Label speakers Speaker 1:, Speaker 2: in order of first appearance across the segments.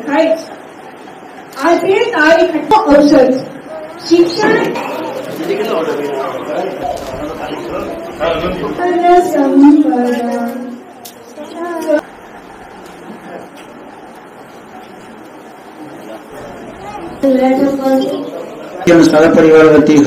Speaker 1: થાય છે આજે તારીખ અવસર છે શિક્ષણ
Speaker 2: તેમ સારા પરિવાર વતી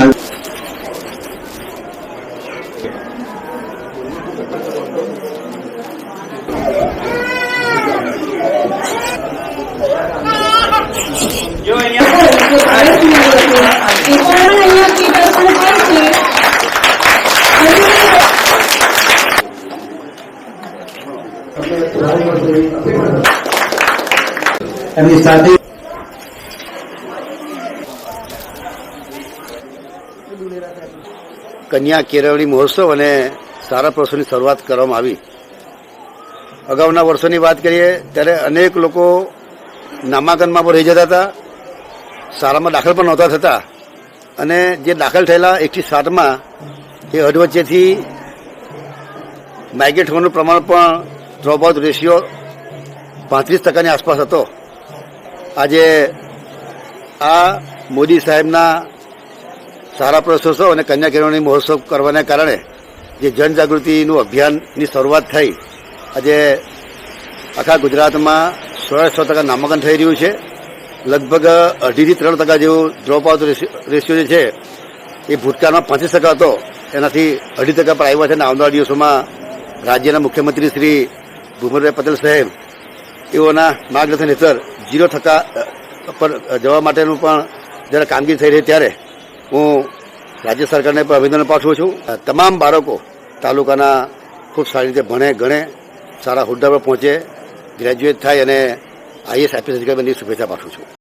Speaker 2: એમની સાથે
Speaker 3: કન્યા કેળવણી મહોત્સવ અને સારા પ્રસંગની શરૂઆત કરવામાં આવી. અગાઉના વર્ષોની વાત કરીએ, ત્યારે અનેક લોકો નામાંકનમાં પણ રહી જતા હતા. શાળામાં દાખલ પણ નહોતા થતા. અને જે દાખલ થયેલા એકથી સાતમાં, એ અધવચ્ચેથી માઇગ્રેટ હોવાનું પ્રમાણ પણ ડ્રોપ આઉટ રેશિયો પાંત્રીસ ટકાની આસપાસ હતો. આજે આ મોદી સાહેબના સારા પ્રશોત્સવ અને કન્યા કેળવણી મહોત્સવ કરવાને કારણે જે જનજાગૃતિનું અભિયાનની શરૂઆત થઈ, આજે આખા ગુજરાતમાં સો સો ટકા નામાંકન થઈ રહ્યું છે. લગભગ અઢીથી ત્રણ ટકા જેવું ડ્રોપ આઉટ રેશિયો જે છે, એ ભૂતકાળમાં પાંત્રીસ ટકા હતો. એનાથી અઢી ટકા પર આવ્યા છે અને આવનારા દિવસોમાં રાજ્યના મુખ્યમંત્રી શ્રી ભૂપેન્દ્રભાઈ પટેલ સાહેબ એઓના માર્ગદર્શન હેઠળ ઝીરો ટકા પર જવા માટેનું પણ જ્યારે કામગીરી થઈ રહી ત્યારે હું રાજ્ય સરકારને પણ અભિનંદન પાઠવું છું. તમામ બાળકો તાલુકાના ખૂબ સારી રીતે ભણે, ગણે, સારા હોદ્દા પર પહોંચે, ગ્રેજ્યુએટ થાય અને આઈએસ આઈપીએસ અધિકારી બની શુભેચ્છા પાઠવું છું.